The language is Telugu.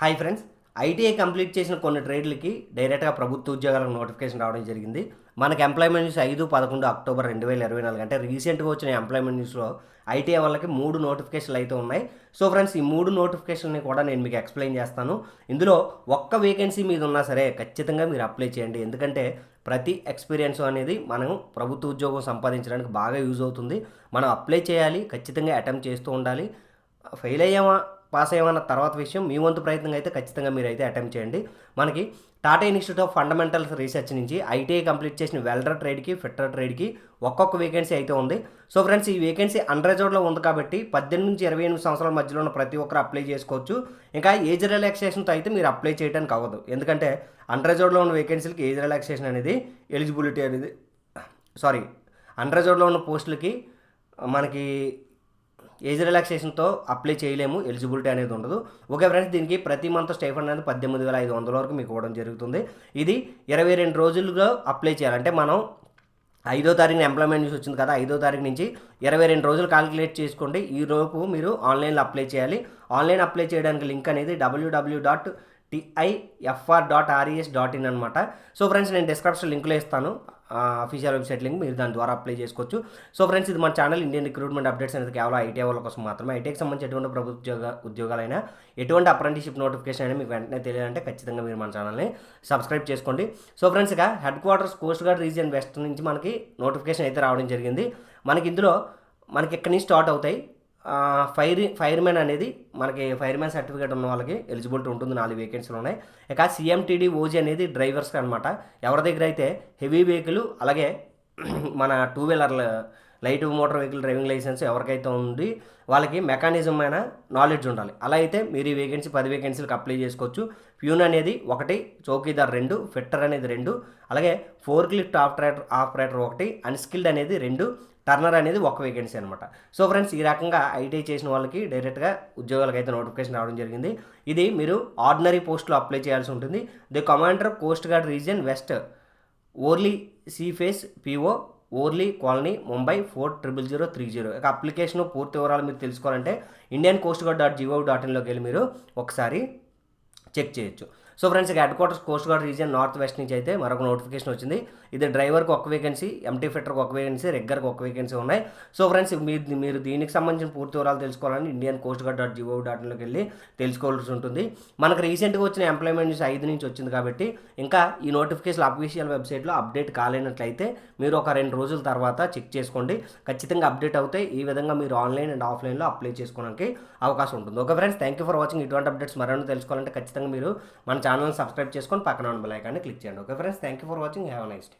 హాయ్ ఫ్రెండ్స్ ఐటీఐ కంప్లీట్ చేసిన కొన్ని ట్రేడ్లకి డైరెక్ట్గా ప్రభుత్వ ఉద్యోగాలకు నోటిఫికేషన్ రావడం జరిగింది. మనకి ఎంప్లాయ్మెంట్ న్యూస్ ఐదు పదకొండు అక్టోబర్ రెండు వేల ఇరవై నాలుగు అంటే రీసెంట్గా వచ్చిన ఎంప్లాయ్మెంట్ న్యూస్లో ఐటీఐ వాళ్ళకి మూడు నోటిఫికేషన్లు అయితే ఉన్నాయి. సో ఫ్రెండ్స్ ఈ మూడు నోటిఫికేషన్ని కూడా నేను మీకు ఎక్స్ప్లెయిన్ చేస్తాను. ఇందులో ఒక్క వేకెన్సీ మీద ఉన్నా సరే ఖచ్చితంగా మీరు అప్లై చేయండి. ఎందుకంటే ప్రతి ఎక్స్పీరియన్స్ అనేది మనం ప్రభుత్వ ఉద్యోగం సంపాదించడానికి బాగా యూజ్ అవుతుంది. మనం అప్లై చేయాలి ఖచ్చితంగా అటెంప్ట్ చేస్తూ ఉండాలి. ఫెయిల్ అయ్యామా? పాస్ అయ్యామన్న తర్వాత విషయం మీ వంతు ప్రయత్నం అయితే ఖచ్చితంగా మీరు అయితే అటెంప్ట్ చేయండి. మనకి Tata institute of fundamentals research నుంచి ఐటీఐ కంప్లీట్ చేసిన వెల్డర్ ట్రేడ్కి ఫిట్టర్ ట్రేడ్కి ఒక్కొక్క వేకెన్సీ అయితే ఉంది. సో ఫ్రెండ్స్ ఈ వేకెన్సీ అన్రిజర్వ్డ్లో ఉంది కాబట్టి పద్దెనిమిది నుంచి ఇరవై ఎనిమిది సంవత్సరాల మధ్యలో ఉన్న ప్రతి ఒక్కరు అప్లై చేసుకోవచ్చు. ఇంకా ఏజ్ రిలాక్సేషన్తో అయితే మీరు అప్లై చేయడానికి అవ్వదు. ఎందుకంటే అన్రిజర్వ్డ్లో ఉన్న వేకెన్సీలకి ఏజ్ రిలాక్సేషన్ అనేది ఎలిజిబిలిటీ అనేది సారీ అన్రిజర్వ్డ్లో ఉన్న పోస్టులకి మనకి ఏజ్ రిలాక్సేషన్తో అప్లై చేయలేము ఎలిజిబిలిటీ అనేది ఉండదు. ఓకే ఫ్రెండ్స్ దీనికి ప్రతి మంత్ స్టైఫండ్ అనేది పద్దెనిమిది వేల ఐదు వందల వరకు మీకు ఇవ్వడం జరుగుతుంది. ఇది ఇరవై రెండు రోజులుగా అప్లై చేయాలంటే మనం ఐదో తారీఖున ఎంప్లాయ్మెంట్ న్యూస్ వచ్చింది కదా ఐదో తారీఖు నుంచి ఇరవై రెండు రోజులు కాలిక్యులేట్ చేసుకోండి. ఈ రోజు మీరు ఆన్లైన్లో అప్లై చేయాలి. ఆన్లైన్ అప్లై చేయడానికి లింక్ అనేది W W W dot T I F R dot R E S dot in అనమాట సో ఫ్రెండ్స్ నేను డిస్క్రిప్షన్ లింక్లో ఇస్తాను. అఫీషియల్ వెబ్సైట్ లింక్ మీరు దాని ద్వారా అప్లై చేసుకోవచ్చు. సో ఫ్రెండ్స్ ఇది మన ఛానల్ ఇండియన్ రిక్రూట్మెంట్ అప్డేట్స్ అనేది కేవలం ఐటీ వాళ్ళ కోసం మాత్రమే. ఐటీకి సంబంధించి ఎటువంటి ప్రభుత్వ ఉద్యోగ ఉద్యోగాలైనా ఎటువంటి అప్రెంటిషిప్ నోటిఫికేషన్ అయినా మీకు వెంటనే తెలియాలంటే ఖచ్చితంగా మీరు మన ఛానల్ని సబ్స్క్రైబ్ చేసుకోండి. సో ఫ్రెండ్స్ ఇక headquarters coast guard region west నుంచి మనకి నోటిఫికేషన్ అయితే రావడం జరిగింది. మనకి ఇందులో మనకి ఎక్కడి నుంచి స్టార్ట్ అవుతాయి? ఫైర్ ఫైర్మెన్ అనేది మనకి ఫైర్మెన్ సర్టిఫికేట్ ఉన్న వాళ్ళకి ఎలిజిబిలిటీ ఉంటుంది నాలుగు వేకెన్సీలు ఉన్నాయి. ఇక సిఎంటీడీ ఓజీ అనేది డ్రైవర్స్కి అనమాట ఎవరి దగ్గర అయితే హెవీ వెహికల్ అలాగే మన two wheeler light motor vehicle driving licence ఎవరికైతే ఉంది వాళ్ళకి మెకానిజం అయిన నాలెడ్జ్ ఉండాలి. అలా అయితే మీరు ఈ వేకెన్సీ పది వేకెన్సీలకు అప్లై చేసుకోవచ్చు. ప్యూన్ అనేది ఒకటి చౌకీదార్ రెండు ఫిట్టర్ అనేది రెండు అలాగే ఫోర్ క్లిఫ్ట్ ఆపరేటర్ ఆపరేటర్ ఒకటి అన్స్కిల్డ్ అనేది రెండు టర్నర్ అనేది ఒక వేకెన్సీ అనమాట సో ఫ్రెండ్స్ ఈ రకంగా ఐటీఐ చేసిన వాళ్ళకి డైరెక్ట్గా ఉద్యోగాలకు అయితే నోటిఫికేషన్ రావడం జరిగింది. ఇది మీరు ఆర్డినరీ పోస్ట్లో అప్లై చేయాల్సి ఉంటుంది. The commander coast guard region west Worli sea face P O Worli colony Mumbai four triple zero three zero ఇక అప్లికేషన్ పూర్తి వివరాలు మీరు తెలుసుకోవాలంటే Indian coast guard dot G O dot ఇన్లోకి వెళ్ళి మీరు ఒకసారి చెక్ చేయొచ్చు. సో ఫ్రెండ్స్ ఇక headquarters coast guard region north west నుంచి అయితే మరొక నోటిఫికేషన్ వచ్చింది. ఇది డ్రైవర్కి ఒక వేకెన్సీ ఎంటీ ఫిట్టర్కి ఒక వేకెన్సీ రెగ్గర్కి ఒక వేకెన్సీ ఉన్నాయి. సో ఫ్రెండ్స్ మీరు మీరు దీనికి సంబంధించిన పూర్తి వివరాలు తెలుసుకోవాలని Indian coast guard dot G O dot ఇన్లోకి వెళ్ళి తెలుసుకోవాల్సి ఉంటుంది. మనకు రీసెంట్గా వచ్చిన ఎంప్లాయ్మెంట్ న్యూస్ ఐదు నుంచి వచ్చింది కాబట్టి ఇంకా ఈ నోటిఫికేషన్ అఫీషియల్ వెబ్సైట్లో అప్డేట్ కాలేనట్లయితే మీరు ఒక రెండు రోజుల తర్వాత చెక్ చేసుకోండి. ఖచ్చితంగా అప్డేట్ అవుతాయి. ఈ విధంగా మీరు ఆన్లైన్ అండ్ ఆఫ్లైన్లో అప్లై చేసుకోవడానికి అవకాశం ఉంటుంది. Okay friends thank you for watching. ఇటువంటి అప్డేట్స్ మరొకటి తెలుసుకోవాలంటే ఖచ్చితంగా మీరు మన ఛానల్ సబ్స్క్రైబ్ చేసుకొని పక్కన ఉన్న బెల్ ఐకాన్ని క్లిక్ చేయండి. Okay friends thank you for watching. Have nice day.